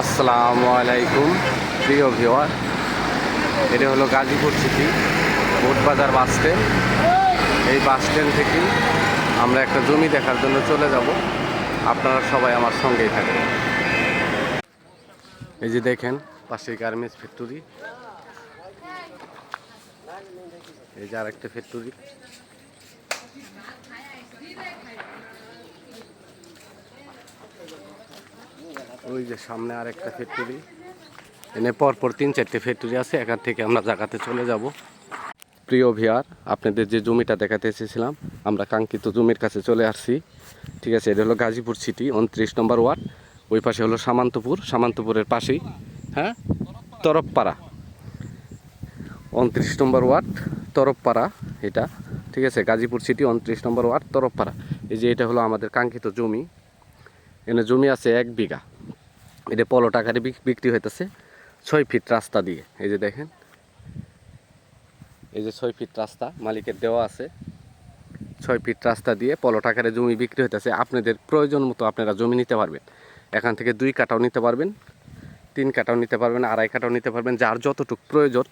আসসালামু আলাইকুম, প্রিয় ভিওয়ার এটা হলো Gazipur city Boardbazar bus stand এই বাস স্ট্যান্ড থেকেই আমরা একটা জমি দেখার জন্য চলে যাব। আপনারা সবাই আমার সঙ্গেই থাকবেন। এই যে দেখেন পাশে গার্মেন্টস ফ্যাক্টরি এই যে আরেকটা ফ্যাক্টরি ওই যে সামনে আরেকটা ফ্যাক্টরি এনে পরপর তিন চারটে ফ্যাক্টরি আছে, এখান থেকে আমরা জায়গাতে চলে যাব। প্রিয় ভিয়ার আপনাদের যে জমিটা দেখাতে এসেছিলাম, আমরা কাঙ্ক্ষিত জমির কাছে চলে আসছি। ঠিক আছে, এটা হলো গাজীপুর সিটি উনত্রিশ নম্বর ওয়ার্ড। ওই পাশে হলো সামান্তপুর, সামান্তপুরের পাশেই হ্যাঁ? তরফপাড়া উনত্রিশ নম্বর ওয়ার্ড তরফপাড়া এটা। ঠিক আছে, গাজীপুর সিটি উনত্রিশ নম্বর ওয়ার্ড তরফপাড়া এই যে এটা হলো আমাদের কাঙ্ক্ষিত জমি। এনে জমি আছে এক বিঘা। এটা পলট আকারে বিক- বিক্রি হইতেছে, ছয় ফিট রাস্তা দিয়ে। এই যে দেখেন, এই যে ছয় ফিট রাস্তা, মালিকের দেওয়া আছে। ছয় ফিট রাস্তা দিয়ে পলট আকারে জমি বিক্রি হইতেছে। আপনাদের প্রয়োজন মতো আপনারা জমি নিতে পারবেন। এখান থেকে দুই কাটাও নিতে পারবেন, তিন কাটাও নিতে পারবেন, আড়াই কাটাও নিতে পারবেন, যার যতটুকু প্রয়োজন,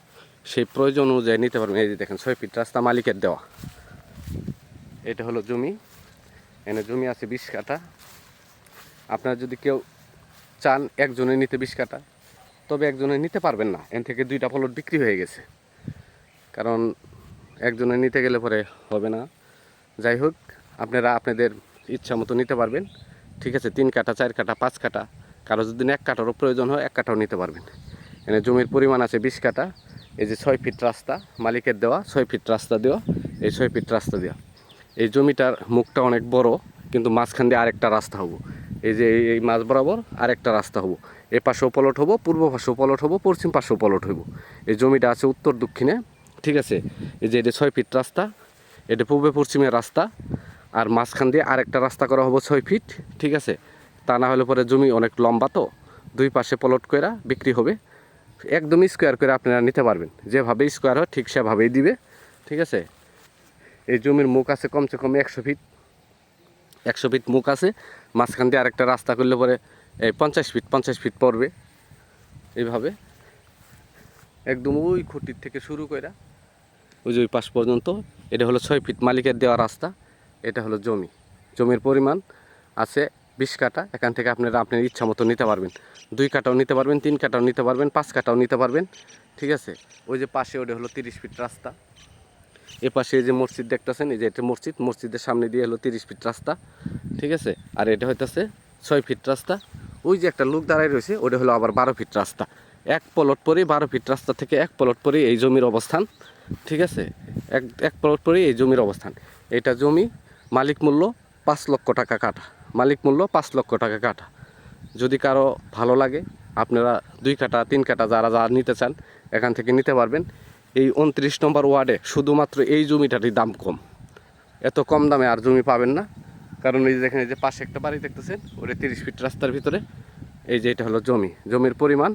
সেই প্রয়োজন অনুযায়ী নিতে পারবেন। এই যে দেখেন, ছয় ফিট রাস্তা মালিকের দেওয়া। এটা হলো জমি। এনে জমি আছে বিশ কাটা। আপনারা যদি কেউ চান একজনে নিতে বিশ কাটা, তবে একজনে নিতে পারবেন না। এন থেকে দুইটা প্লট বিক্রি হয়ে গেছে। কারণ একজনে নিতে গেলে পরে হবে না। যাই হোক, আপনারা আপনাদের ইচ্ছা মতো নিতে পারবেন। ঠিক আছে, তিন কাটা, চার কাটা, পাঁচ কাটা, কারও যদি এক কাটারও প্রয়োজন হয়, এক কাটাও নিতে পারবেন। এনে জমির পরিমাণ আছে বিশ কাটা, এই যে ছয় ফিট রাস্তা, মালিকের দেওয়া ছয় ফিট রাস্তা দেওয়া, এই ছয় ফিট রাস্তা দেওয়া। এই জমিটার মুখটা অনেক বড়, কিন্তু মাঝখান দিয়ে আরেকটা রাস্তা হব। এই যে এই- মাঝ বরাবর আরেকটা রাস্তা হব। এ পাশেও পলট হব, পূর্ব পাশেও পলট হব, পশ্চিম পাশেও পলট হব এই জমিটা আছে উত্তর দক্ষিণে, ঠিক আছে? এই যে এটা ছয় ফিট রাস্তা, এটা পূর্বে পশ্চিমের রাস্তা, আর মাঝখান দিয়ে আরেকটা রাস্তা করা হব ছয় ফিট, ঠিক আছে? তা না হলে পরে জমি অনেক লম্বা তো, দুই পাশে পলট করে বিক্রি হবে। একদম স্কোয়ার করে আপনারা নিতে পারবেন। যেভাবে স্কোয়ার হয় ঠিক সেভাবেই দিবে, ঠিক আছে? এই জমির মুখ আছে কমসে কম একশো ফিট। একশো ফিট মুখ আছে, মাঝখান দিয়ে আরেকটা রাস্তা করলে পরে এই পঞ্চাশ ফিট পঞ্চাশ ফিট পড়বে। এইভাবে। একদম ওই খুঁটির থেকে শুরু করে ওই যে ওই পাশ পর্যন্ত, এটা হলো ছয় ফিট মালিকের দেওয়া রাস্তা, এটা হলো জমি। জমির পরিমাণ আছে বিশ কাটা এখান থেকে আপনারা আপনার ইচ্ছা মতো নিতে পারবেন। দুই কাটাও নিতে পারবেন, তিন কাটাও নিতে পারবেন, পাঁচ কাটাও নিতে পারবেন, ঠিক আছে? ওই যে পাশে ওটা হলো তিরিশ ফিট রাস্তা। এ পাশে এই যে মসজিদ দেখতেছেন, এই যে এটা মসজিদ, মসজিদের সামনে দিয়ে হলো তিরিশ ফিট রাস্তা, ঠিক আছে? আর এটা হইতেছে ছয় ফিট রাস্তা। ওই যে একটা লোক দাঁড়ায় রয়েছে, ওটা হলো আবার বারো ফিট রাস্তা। এক পলট পরেই বারো ফিট রাস্তা থেকে এক পলট পরেই এই জমির অবস্থান, ঠিক আছে? এক এক পলট পরেই এই জমির অবস্থান। এটা জমি মালিক মূল্য পাঁচ লক্ষ টাকা কাটা মালিক মূল্য পাঁচ লক্ষ টাকা কাটা যদি কারও ভালো লাগে, আপনারা দুই কাটা তিন কাটা যারা যারা নিতে চান, এখান থেকে নিতে পারবেন। এই উনত্রিশ নম্বর ওয়ার্ডে শুধুমাত্র এই জমিটারই দাম কম। এত কম দামে আর জমি পাবেন না। কারণ এই যে দেখেন, এই যে পাশে একটা বাড়ি দেখতেছেন, ওটা তিরিশ ফিট রাস্তার ভিতরে। এই যে এটা হলো জমি। জমির পরিমাণ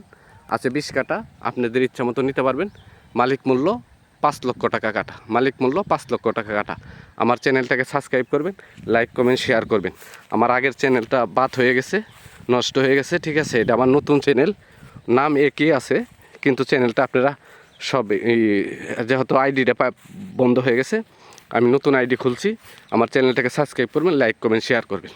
আছে বিশ কাটা আপনাদের ইচ্ছা মতো নিতে পারবেন। মালিক মূল্য পাঁচ লক্ষ টাকা কাটা মালিক মূল্য পাঁচ লক্ষ টাকা কাটা আমার চ্যানেলটাকে সাবস্ক্রাইব করবেন, লাইক, কমেন্ট, শেয়ার করবেন। আমার আগের চ্যানেলটা বাদ হয়ে গেছে, নষ্ট হয়ে গেছে, ঠিক আছে? এটা আমার নতুন চ্যানেল। নাম একই আছে, কিন্তু চ্যানেলটা আপনারা সব যেহেতু আইডিটা বন্ধ হয়ে গেছে, আমি নতুন আইডি খুলছি। আমার চ্যানেলটাকে সাবস্ক্রাইব করবেন লাইক করবেন শেয়ার করবেন।